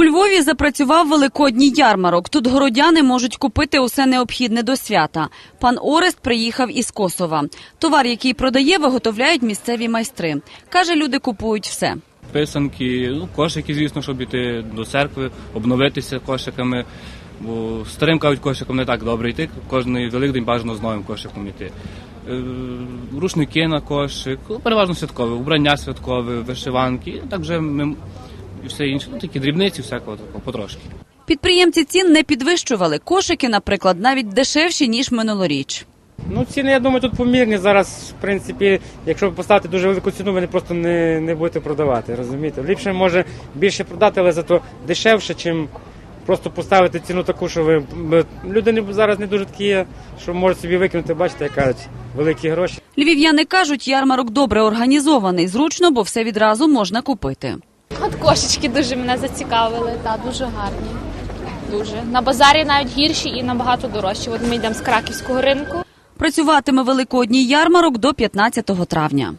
У Львові запрацював великодній ярмарок. Тут городяни можуть купити усе необхідне до свята. Пан Орест приїхав із Косова. Товар, який продає, виготовляють місцеві майстри. Каже, люди купують все. писанки, ну, кошики, звісно, щоб іти до церкви, обновитися кошиками. Бо старим кажуть, кошиком не так добре йти. Кожний великдень бажано з новим кошиком йти. Е, рушники на кошик, ну, переважно святкове, убрання святкове, вишиванки, так вже ми і все інше. Ну, такі дрібниці, всякого такого, потрошки. Підприємці цін не підвищували. Кошики, наприклад, навіть дешевші, ніж минулоріч. Ну, ціни, я думаю, тут помірні. Зараз, в принципі, якщо ви поставите дуже велику ціну, ви просто не, не будете продавати, розумієте? Ліпше може більше продати, але зато дешевше, чим просто поставити ціну таку, що ви. ви- Люди не- зараз не дуже такі що можуть собі викинути, бачите, як кажуть, великі гроші. Львів'яни кажуть, ярмарок добре організований, зручно, бо все відразу можна купити. От кошечки дуже мене зацікавили, та дуже гарні. Дуже. На базарі навіть гірші і набагато дорожчі. От ми йдемо з краківського ринку. Працюватиме великодній ярмарок до 15 травня.